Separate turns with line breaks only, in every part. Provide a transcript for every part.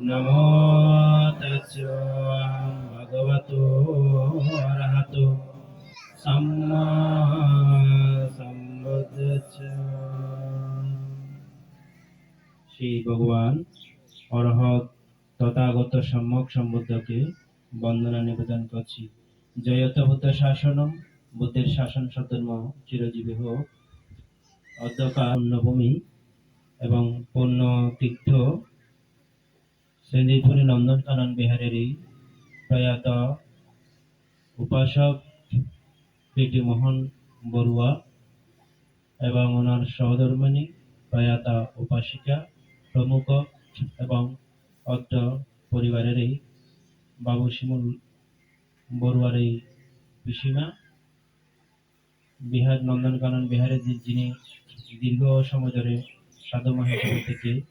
নমো তস্য ভগবতো অরহতো শ্রী ভগবান অরহত তথাগত সম্যক সম্বুদ্ধকে বন্দনা নিবেদন করছি জয়ত বুদ্ধ শাসনম বুদ্ধের শাসন সধর্ম চিরজীবী হোক অধ্যকার পুণ্যভূমি এবং পুণ্য তীর্থ সেন্দিপুরি নন্দনকানন বিহারের এই প্রয়াত উপাসক পিটি মোহন বড়ুয়া এবং ওনার সহধর্মিনী প্রয়াতা উপাসিকা প্রমুখ এবং অত্র পরিবারের এই বাবু শিমুল বড়ুয়ার এই পিসিমা। বিহার নন্দনকানন বিহারে যি- যিনি দীর্ঘ সময় ধরে সাধুমা হিসেবে থেকে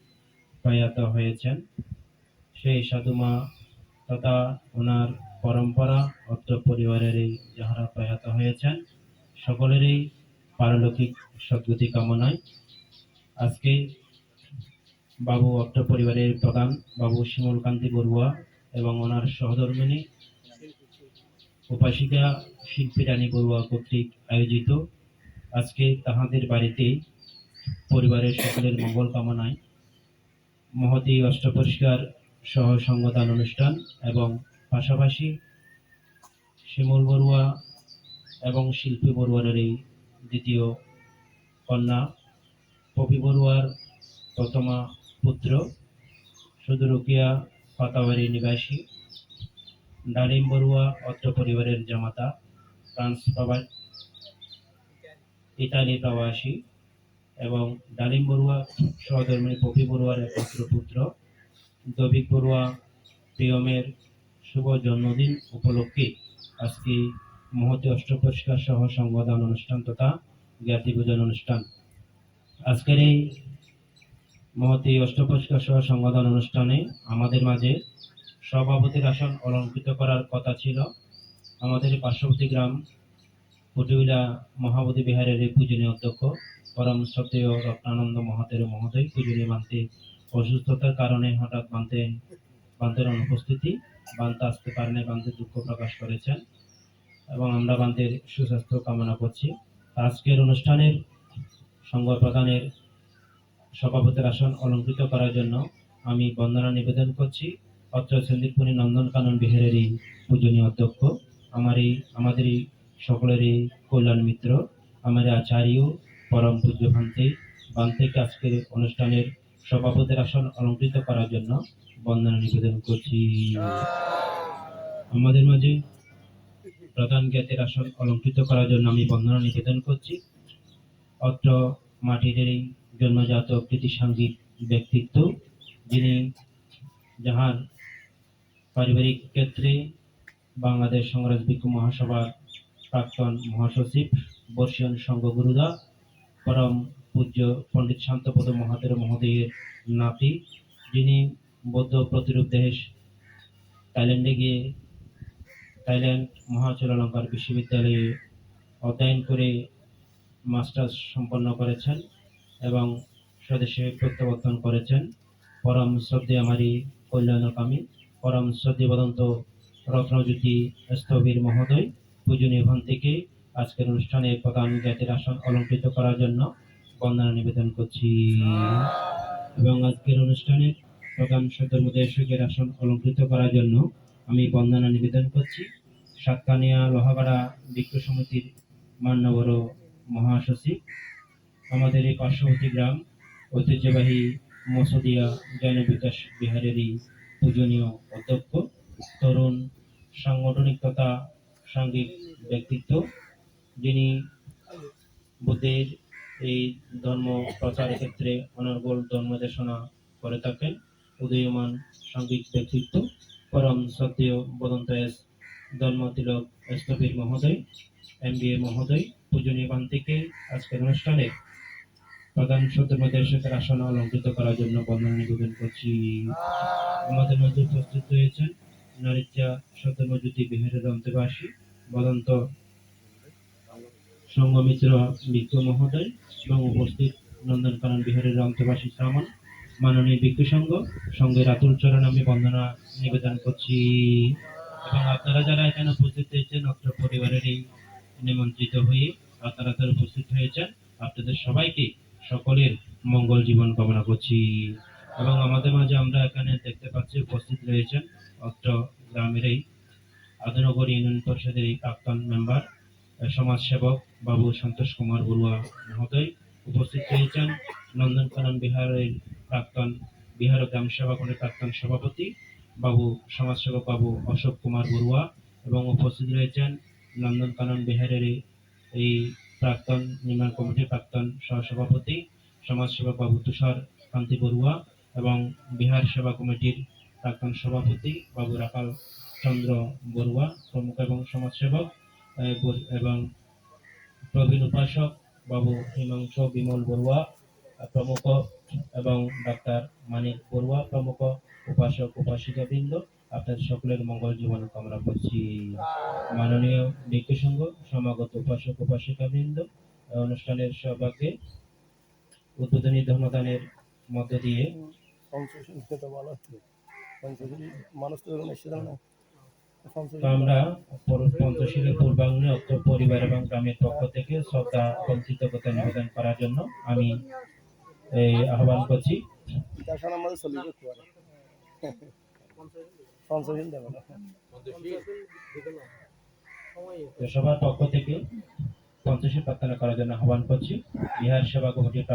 প্রয়াত হয়েছেন। সেই সাধুমা তথা ওনার পরম্পরা অত্র পরিবারের এই যাহারা প্রয়াত হয়েছেন, সকলেরই পারলৌকিক সদ্গতি কামনায়। আজকে বাবু অত্র পরিবারের প্রধান বাবু শিমুল কান্তি বড়ুয়া এবং ওনার সহধর্মিনী উপাসিকা শিল্পী রানী বড়ুয়া কর্তৃক আয়োজিত আজকে তাহাদের বাড়িতে পরিবারের সকলের মঙ্গল কামনায় মহতী অষ্টপরিষ্কার সহ সংগদান অনুষ্ঠান এবং পাশাপাশি শিমুল বড়ুয়া এবং শিল্পী বড়ুয়ারের এই দ্বিতীয় কন্যা পপি বড়ুয়ার প্রথমা পুত্র সুদূরকিয়া পাতাবাড়ি নিবাসী, ডালিম বড়ুয়া অত্র পরিবারের জামাতা, ফ্রান্স প্রবাস ইতালি প্রবাসী এবং ডালিম বড়ুয়া সহধর্মী পপি বড়ুয়ার একমাত্র পুত্র। দবিক বড়ুয়া প্রিয়মের শুভ জন্মদিন উপলক্ষে আজকে মহতি অষ্টপরিষ্কার সহ সংবাদন অনুষ্ঠান তথা জ্ঞাতি পূজন অনুষ্ঠান। আজকের এই মহতি অষ্টপরিষ্কার সহ সংবাদন অনুষ্ঠানে আমাদের মাঝে সভাপতির আসন অলঙ্কৃত করার কথা ছিল। আমাদের পার্শ্ববর্তী গ্রাম পটুইলা মহাবোধি বিহারের এই পূজনীয় অধ্যক্ষ পরম শ্রদ্ধেয় রত্নানন্দ মহাতের মহোদয় পূজনীয় বান্তে অসুস্থতার কারণে হঠাৎ বান্তে, বান্তের অনুপস্থিতি, বান্তে আসতে পারেনি বান্তে দুঃখ প্রকাশ করেছেন। এবং আমরা বান্তের সুস্বাস্থ্য কামনা করছি। আজকের অনুষ্ঠানের সংঘ প্রধানের সভাপতির আসন অলঙ্কৃত করার জন্য আমি বন্দনা নিবেদন করছি। অত্র সন্দীপপুরী নন্দনকানন বিহারের এই পূজনীয় অধ্যক্ষ আমার এই আমাদের এই সকলেরই কল্যাণ মিত্র আমার আচার্য পরম পূজ্য ভান্তে বান্তেকে আজকের অনুষ্ঠানের সভাপতির আসন অলঙ্কৃত করার জন্য বন্দনা নিবেদন করছি। আমাদের মাঝে প্রধান জ্ঞাতের আসন অলঙ্কৃত করার জন্য আমি বন্দনা নিবেদন করছি। অত্র মাটির এই জন্মজাত কৃতি সাঙ্গিক ব্যক্তিত্ব, যিনি যাহার পারিবারিক ক্ষেত্রে বাংলাদেশ সংগ্রাম বিক্ষু মহাসভার প্রাক্তন মহাসচিব বর্ষীয় সংঘ গুরুদা, পরম পূজ্য পণ্ডিত শান্তপদ মহাতের মহোদয়ের নাতি, যিনি বৌদ্ধ প্রতিরূপ দেশ থাইল্যান্ডে গিয়ে থাইল্যান্ড মহাচলালঙ্কার বিশ্ববিদ্যালয়ে অধ্যয়ন করে মাস্টার্স সম্পন্ন করেছেন এবং স্বদেশে প্রত্যাবর্তন করেছেন। পরম শ্রদ্ধে আমারই কল্যাণকামী। পরম শ্রদ্ধে বদন্ত রত্নজ্যোতি স্থবির মহোদয়, পূজনীয় থেকে আজকের অনুষ্ঠানে প্রধান জ্ঞাতির আসন অলঙ্কৃত করার জন্য বন্দনা নিবেদন করছি। এবং আজকের অনুষ্ঠানের অনুষ্ঠানে প্রধান সদ্যমুদেশকের আসন অলঙ্কৃত করার জন্য আমি বন্দনা নিবেদন করছি। সাতকানিয়া লোহাগাড়া বিক্ষ সমিতির মান্যবর মহাসচিব। আমাদের এই পার্শ্ববর্তী গ্রাম ঐতিহ্যবাহী মসুদিয়া জ্ঞান বিকাশ বিহারেরই পূজনীয় অধ্যক্ষ। তরুণ সাংগঠনিক তথা সাংঘিক ব্যক্তিত্ব, যিনি বুদ্ধের এই ধর্ম প্রচারের ক্ষেত্রে অনর্গল ধর্মদেশনা করে থাকেন। উদীয়মান সাংঘিক ব্যক্তিত্ব, পরম শ্রদ্ধেয় বদন্ত এস ধর্ম তিলক স্থবির মহোদয় এম বি এ মহোদয়, পূজনীয় বান থেকে আজকের অনুষ্ঠানে প্রধান সত্যমদেশের আসন অলঙ্কৃত করার জন্য বন্দনা নিবেদন করছি। আমাদের মধ্যে উপস্থিত হয়েছেন নারীচা সত্যমজ্যোতি বিহারের অন্তর্বাসী বদন্ত সঙ্গমিত্র মিত্র মহোদয় এবং উপস্থিত নন্দনকানন বিহারের অন্তর্বাসী শ্রামণ মাননীয় ভিক্ষু সংঘ, সঙ্গে রাতুল চরণ আমি বন্দনা নিবেদন করছি। এবং আপনারা যারা এখানে উপস্থিত হয়েছেন, অত্র পরিবারেরই নিমন্ত্রিত হয়ে আপনারা তারা উপস্থিত হয়েছেন, আপনাদের সবাইকে সকলের মঙ্গল জীবন কামনা করছি। এবং আমাদের মাঝে আমরা এখানে দেখতে পাচ্ছি উপস্থিত রয়েছেন অত্র গ্রামের এই আদনগর ইউনিয়ন পরিষদের এই প্রাক্তন মেম্বার সমাজসেবক বাবু সন্তোষ কুমার বড়ুয়া মহোদয় উপস্থিত রয়েছেন নন্দনকানন বিহারের প্রাক্তন বিহার গ্রাম সেবা কমিটির প্রাক্তন সভাপতি বাবু সমাজসেবক বাবু অশোক কুমার বড়ুয়া এবং উপস্থিত রয়েছেন নন্দনকানন বিহারের এই- প্রাক্তন নির্মাণ কমিটির প্রাক্তন সহসভাপতি সমাজসেবক বাবু তুষার কান্তি বড়ুয়া এবং বিহার সেবা কমিটির প্রাক্তন সভাপতি বাবু রাখাল চন্দ্র বড়ুয়া প্রমুখ এবং সমাজসেবক এবং প্রবীণ উপাসক বাবু হিমাংশু বিমল বড়ুয়া প্রমুখ এবং ডাক্তার মানিক বড়ুয়া প্রমুখ উপাসক উপাসিকা বৃন্দ আপনাদের সকলের মঙ্গল জীবন কামনা করছি। মাননীয় ভিক্ষু সংঘ, সমাগত উপাসক উপাসিকা বৃন্দ অনুষ্ঠানের সবাইকে উদ্বোধনী ধর্মদানের মধ্য দিয়ে
মানুষ তো
আমরা পঞ্চশীলের পূর্বাঙ্গনে পরিবার এবং গ্রামের পক্ষ থেকে শ্রদ্ধা কৃতজ্ঞতা নিবেদন করার জন্য আমি আহ্বান করছি। সবার পক্ষ থেকে পঞ্চশীল প্রার্থনা করার জন্য আহ্বান করছি। বিহার সেবা কমিটির